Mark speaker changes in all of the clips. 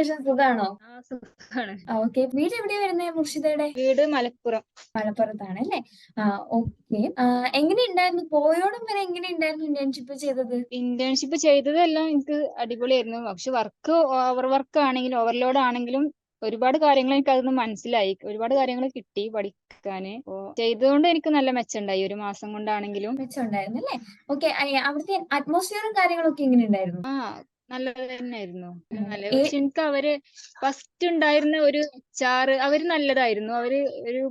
Speaker 1: വിശേഷം സുഖാണോ? ഓക്കെ. വീട് എവിടെയാ വരുന്നേ മുർഷിദയുടെ?
Speaker 2: വീട് മലപ്പുറം.
Speaker 1: മലപ്പുറത്താണ് അല്ലേ ആ ഓക്കെ. എങ്ങനെ ഉണ്ടായിരുന്നു പോയോടും വരെ എങ്ങനെ ഉണ്ടായിരുന്നു ഇന്റേൺഷിപ്പ് ചെയ്തത്?
Speaker 2: ഇന്റേൺഷിപ്പ് ചെയ്തതെല്ലാം എനിക്ക് അടിപൊളിയായിരുന്നു. പക്ഷെ വർക്ക് ഓവർ വർക്ക് ആണെങ്കിലും ഓവർലോഡ് ആണെങ്കിലും ഒരുപാട് കാര്യങ്ങൾ എനിക്ക് അതൊന്നും മനസ്സിലായി. ഒരുപാട് കാര്യങ്ങൾ കിട്ടി പഠിക്കാന്. ചെയ്തുകൊണ്ട് ചെയ്തതുകൊണ്ട് എനിക്ക് നല്ല മെച്ചമുണ്ടായി. ഒരു മാസം കൊണ്ടാണെങ്കിലും.
Speaker 1: മെച്ചമുണ്ടായിരുന്നു അല്ലേ ഓക്കെ അവിടുത്തെ അറ്റ്മോസ്ഫിയറും കാര്യങ്ങളൊക്കെ എങ്ങനെയുണ്ടായിരുന്നു
Speaker 2: ആ നല്ലത് തന്നെയായിരുന്നു. നല്ല പക്ഷെ എനിക്ക് അവർ ഫസ്റ്റ് ഉണ്ടായിരുന്ന ഒരു ചാറ് അവർ നല്ലതായിരുന്നു. അവർ ഒരു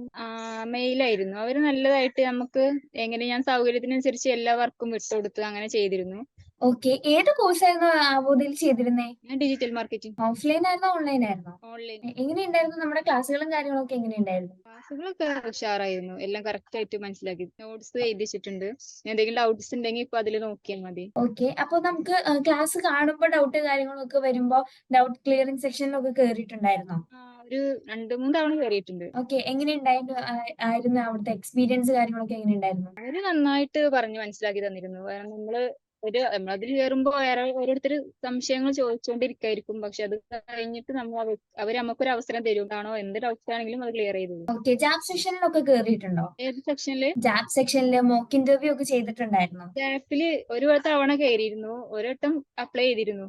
Speaker 2: മെയിലായിരുന്നു അവർ നല്ലതായിട്ട് നമുക്ക് എങ്ങനെ ഞാൻ സൗകര്യത്തിനനുസരിച്ച് എല്ലാ വർക്കും വിട്ടുകൊടുത്ത് അങ്ങനെ ചെയ്തിരുന്നു.
Speaker 1: ഓക്കെ ഏത് കോഴ്സ് ആയിരുന്നു അവോധയിൽ ചെയ്തിരുന്നേ?
Speaker 2: ഞാൻ ഡിജിറ്റൽ മാർക്കറ്റിംഗ്
Speaker 1: ഓഫ്ലൈൻ ആയിരുന്നോ ഓൺലൈൻ ആയിരുന്നോ?
Speaker 2: ഓൺലൈൻ
Speaker 1: എങ്ങനെ എങ്ങനെയുണ്ടായിരുന്നു? നമ്മുടെ ക്ലാസ്സുകളും കാര്യങ്ങളൊക്കെ എങ്ങനെയുണ്ടായിരുന്നു?
Speaker 2: ക്ലാസ്സുകളൊക്കെ ഉഷാറായിരുന്നു. എല്ലാം കറക്റ്റ് ആയിട്ട് മനസ്സിലാക്കി. നോട്ട്സ് എഴുതി വെച്ചിട്ടുണ്ട് എന്തെങ്കിലും ഡൗട്ട്സ് ഉണ്ടെങ്കിൽ ഇപ്പൊ അതിൽ നോക്കിയാൽ മതി.
Speaker 1: ഓക്കെ അപ്പൊ നമുക്ക് ക്ലാസ് കാണുമ്പോൾ ഡൗട്ട് കാര്യങ്ങളൊക്കെ വരുമ്പോ ഡൗട്ട് ക്ലിയറിംഗ് സെക്ഷനിലൊക്കെ കേറിയിട്ടുണ്ടായിരുന്നോ?
Speaker 2: ഒരു രണ്ട് മൂന്ന് തവണ കയറിയിട്ടുണ്ട്
Speaker 1: ഓക്കെ എങ്ങനെ ഉണ്ടായിരുന്നു ആയിരുന്നു അവിടുത്തെ എക്സ്പീരിയൻസ് കാര്യങ്ങളൊക്കെ എങ്ങനെയുണ്ടായിരുന്നു?
Speaker 2: അവർ നന്നായിട്ട് പറഞ്ഞു മനസ്സിലാക്കി തന്നിരുന്നു. കാരണം നമ്മൾ ഒരു നമ്മളതിൽ കയറുമ്പോ വേറെ ഓരോരുത്തർ സംശയങ്ങൾ ചോദിച്ചുകൊണ്ടിരിക്കായിരിക്കും പക്ഷെ അത് കഴിഞ്ഞിട്ട് നമ്മൾ അവർ അവർ നമുക്കൊരു അവസരം തരും. ആണോ എന്ത് ഡൗട്ട്സ് ആണെങ്കിലും അത് ക്ലിയർ ചെയ്തു.
Speaker 1: ഓക്കെ ജാബ് സെക്ഷനിലൊക്കെ കേറിയിട്ടുണ്ടോ?
Speaker 2: ഏത് സെക്ഷനിൽ
Speaker 1: ജാബ് സെക്ഷനിൽ മോക്ക് ഇന്റർവ്യൂ ഒക്കെ ചെയ്തിട്ടുണ്ടായിരുന്നു?
Speaker 2: സ്റ്റാഫിൽ ഒരു തവണ കയറിയിരുന്നു ഒരു വട്ടം അപ്ലൈ ചെയ്തിരുന്നു.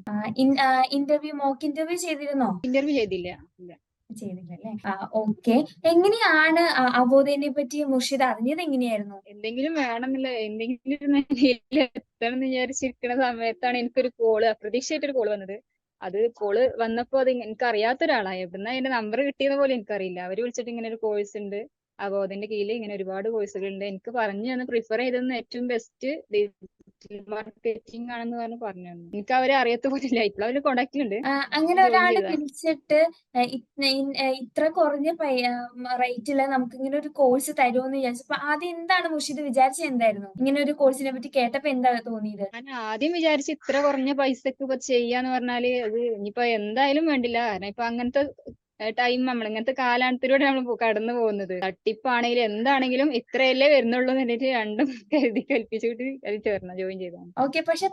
Speaker 1: ഇന്റർവ്യൂ മോക്ക് ഇന്റർവ്യൂ ചെയ്തിരുന്നോ?
Speaker 2: ഇന്റർവ്യൂ ചെയ്തില്ല. ഇല്ല.
Speaker 1: ചെയ്തില്ലല്ലേ ഓക്കെ. എങ്ങനെയാണ് അവബോധനെ പറ്റി മുർഷിദ് അറിഞ്ഞത് എങ്ങനെയായിരുന്നു?
Speaker 2: എന്തെങ്കിലും വേണമെന്നില്ല എന്തെങ്കിലും എത്തണം എന്ന് വിചാരിച്ചിരിക്കുന്ന സമയത്താണ് എനിക്കൊരു കോൾ അപ്രതീക്ഷിതമായിട്ടൊരു കോൾ വന്നത്. അത് കോൾ വന്നപ്പോ അത് എനിക്ക് അറിയാത്ത ഒരാളായി എവിടുന്ന അതിന്റെ നമ്പർ കിട്ടിയത് പോലും എനിക്കറിയില്ല. അവർ വിളിച്ചിട്ട് ഇങ്ങനെ ഒരു കോഴ്സ് ഉണ്ട്. അബോധന്റെ കീഴിൽ ഇങ്ങനെ ഒരുപാട് കോഴ്സുകൾ ഉണ്ട് എനിക്ക് പറഞ്ഞു തന്ന് പ്രിഫർ ചെയ്തെന്ന് ഏറ്റവും ബെസ്റ്റ് ഡിജിറ്റൽ മാർക്കറ്റിംഗ് ആണെന്ന് പറഞ്ഞ് പറഞ്ഞു എനിക്ക് അവരെ അറിയത്ത പോലില്ല ഇപ്പോൾ അവർ കോണ്ടാക്റ്റിലുണ്ട്
Speaker 1: ഉണ്ട് അങ്ങനെ ഒരാളെ
Speaker 2: പിടിച്ചിട്ട്
Speaker 1: വിളിച്ചിട്ട് ഇത്ര കുറഞ്ഞ റേറ്റിൽ നമുക്ക് ഇങ്ങനെ ഒരു കോഴ്സ് തരുമെന്ന് വിചാരിച്ചപ്പോ ആദ്യം എന്താണ് മുഷിത് വിചാരിച്ചത് എന്തായിരുന്നു? ഇങ്ങനെ ഒരു കോഴ്സിനെ പറ്റി കേട്ടപ്പോ എന്താ തോന്നിയത്?
Speaker 2: ഞാൻ ആദ്യം വിചാരിച്ചു ഇത്ര കുറഞ്ഞ പൈസക്ക് ഇപ്പൊ ചെയ്യാന്ന് പറഞ്ഞാൽ അത് ഇനിയിപ്പോ എന്തായാലും വേണ്ടില്ല. കാരണം ഇപ്പൊ അങ്ങനത്തെ ടൈം നമ്മൾ ഇങ്ങനത്തെ കാലാന്തരൂടെ നമ്മൾ കടന്നു പോകുന്നത്. തട്ടിപ്പാണെങ്കിലും എന്താണെങ്കിലും ഇത്രയല്ലേ വരുന്നുള്ളൂ എന്ന് പറഞ്ഞിട്ട് രണ്ടും കരുതി കൽപ്പിച്ചിട്ട് അതിൽ ചേർന്ന ജോയിൻ ചെയ്തതാണ്.
Speaker 1: ഓക്കെ പക്ഷെ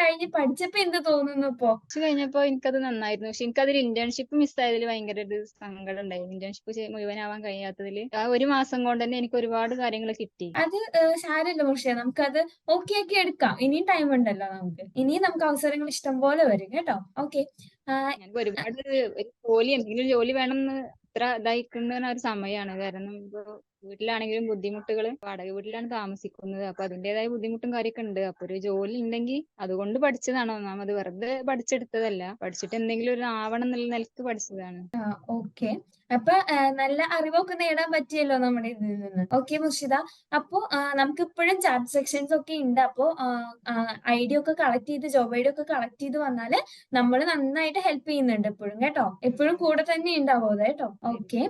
Speaker 1: കഴിഞ്ഞ് പഠിച്ചപ്പോ എന്ത് തോന്നുന്നു ഇപ്പോ?
Speaker 2: കഴിഞ്ഞപ്പോ എനിക്കത് നന്നായിരുന്നു. പക്ഷെ എനിക്കതിൽ ഇന്റേൺഷിപ്പ് മിസ്സായതിൽ ഭയങ്കര ഒരു സങ്കടം ഉണ്ടായിരുന്നു ഇന്റേൺഷിപ്പ് മുഴുവനാവാൻ കഴിയാത്തതിൽ ആ ഒരു മാസം കൊണ്ട് തന്നെ എനിക്ക് ഒരുപാട് കാര്യങ്ങൾ കിട്ടി.
Speaker 1: അത് സാരല്ല പക്ഷേ നമുക്കത് ഓക്കെ ആക്കി എടുക്കാം. ഇനിയും ടൈം ഉണ്ടല്ലോ നമുക്ക്. ഇനിയും നമുക്ക് അവസരങ്ങൾ ഇഷ്ടം പോലെ വരും. കേട്ടോ? ഓക്കെ
Speaker 2: എനിക്ക് ഒരുപാട് ഒരു ജോലി എന്തെങ്കിലും ജോലി വേണം എന്ന് ഇത്ര ഇതായിക്കുന്ന ഒരു സമയമാണ് കാരണം ഇപ്പോ വീട്ടിലാണെങ്കിലും ബുദ്ധിമുട്ടുകൾ വാടക വീട്ടിലാണ് താമസിക്കുന്നത്. അപ്പൊ അതിന്റേതായ ബുദ്ധിമുട്ടും കാര്യമൊക്കെ ഉണ്ട് അപ്പൊ ഒരു ജോലി ഉണ്ടെങ്കിൽ അതുകൊണ്ട് പഠിച്ചതാണ്. ഒന്നാമത് വെറുതെ പഠിച്ചെടുത്തതല്ല. പഠിച്ചിട്ട് എന്തെങ്കിലും ഒരു ആവണം എന്നുള്ള നിലയ്ക്ക് പഠിച്ചതാണ്.
Speaker 1: ഓക്കെ. അപ്പൊ നല്ല അറിവൊക്കെ നേടാൻ പറ്റിയല്ലോ നമ്മുടെ ഇതിൽ നിന്ന്. ഓക്കെ മുർഷിദ. അപ്പോ നമുക്ക് ഇപ്പോഴും ചാറ്റ് സെക്ഷൻസ് ഒക്കെ ഉണ്ട്. അപ്പോ ഡി ഒക്കെ കളക്ട് ചെയ്ത് ജോബ് ഐ ഡി ഒക്കെ കളക്ട് ചെയ്ത് വന്നാൽ നമ്മൾ നന്നായിട്ട് ഹെൽപ്പ് ചെയ്യുന്നുണ്ട് എപ്പോഴും കേട്ടോ? എപ്പോഴും കൂടെ തന്നെ ഉണ്ടാവും കേട്ടോ? ഓക്കെ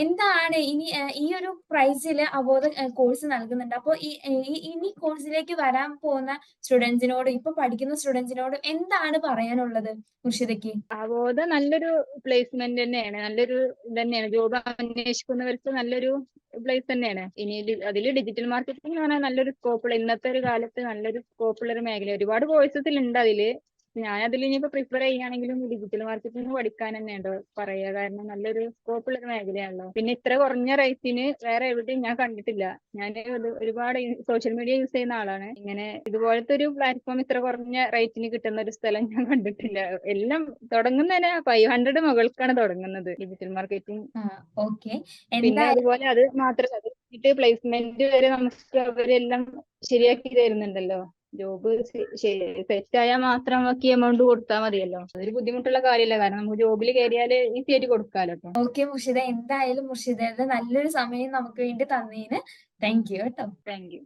Speaker 1: എന്താണ് ഇനി ഈ ഒരു പ്രൈസിൽ അവബോധ കോഴ്സ് നൽകുന്നുണ്ട്. അപ്പോൾ ഈ ഇനി കോഴ്സിലേക്ക് വരാൻ പോകുന്ന സ്റ്റുഡൻസിനോട് ഇപ്പൊ പഠിക്കുന്ന സ്റ്റുഡൻസിനോട് എന്താണ് പറയാനുള്ളത് മുർഷിദയ്ക്ക്
Speaker 2: അവബോധ നല്ലൊരു പ്ലേസ്മെന്റ് തന്നെയാണ്. നല്ലൊരു തന്നെയാണ്. ജോബ് അന്വേഷിക്കുന്നവർക്ക് നല്ലൊരു പ്ലേസ് തന്നെയാണ്. ഇനി അതിൽ ഡിജിറ്റൽ മാർക്കറ്റിംഗ് എന്ന് പറഞ്ഞാൽ നല്ലൊരു സ്കോപ്പുള്ള ഇന്നത്തെ ഒരു കാലത്ത് നല്ലൊരു സ്കോപ്പുള്ള ഒരു മേഖല. ഒരുപാട് കോഴ്സസിൽ ഉണ്ട് അതിൽ. ഞാൻ അതിൽ ഇനിയിപ്പോ പ്രിഫർ ചെയ്യുകയാണെങ്കിലും ഡിജിറ്റൽ മാർക്കറ്റിംഗ് പഠിക്കാൻ തന്നെയുണ്ട്. പറയുക കാരണം നല്ലൊരു സ്കോപ്പ് ഉള്ള ഒരു മേഖലയാണല്ലോ. പിന്നെ ഇത്ര കുറഞ്ഞ റേറ്റിന് വേറെ എവിടെയും ഞാൻ കണ്ടിട്ടില്ല. ഞാൻ ഒരുപാട് സോഷ്യൽ മീഡിയ യൂസ് ചെയ്യുന്ന ആളാണ്. ഇങ്ങനെ ഇതുപോലത്തെ ഒരു പ്ലാറ്റ്ഫോം ഇത്ര കുറഞ്ഞ റേറ്റിന് കിട്ടുന്ന ഒരു സ്ഥലം ഞാൻ കണ്ടിട്ടില്ല. എല്ലാം തുടങ്ങുന്നതിന് ഫൈവ് ഹൺഡ്രഡ് മുകൾക്കാണ് തുടങ്ങുന്നത് ഡിജിറ്റൽ മാർക്കറ്റിംഗ്
Speaker 1: ഓക്കെ
Speaker 2: പിന്നെ അതുപോലെ അത് മാത്രം. പ്ലേസ്മെന്റ് വരെ നമുക്ക് അവരെല്ലാം ശരിയാക്കി തരുന്നുണ്ടല്ലോ. ജോബ് സെറ്റ് ആയാൽ മാത്രം ബാക്കി എമൗണ്ട് കൊടുത്താൽ മതിയല്ലോ. അതൊരു ബുദ്ധിമുട്ടുള്ള കാര്യമല്ല കാരണം നമുക്ക് ജോബിൽ കയറിയാൽ ഈസി ആയിട്ട് കൊടുക്കാലോ ഇപ്പൊ.
Speaker 1: ഓക്കെ മുർഷിദ. എന്തായാലും മുർഷിദയുടെ നല്ലൊരു സമയം നമുക്ക് വേണ്ടി തന്നതിന് താങ്ക് യു കേട്ടോ.
Speaker 2: Thank you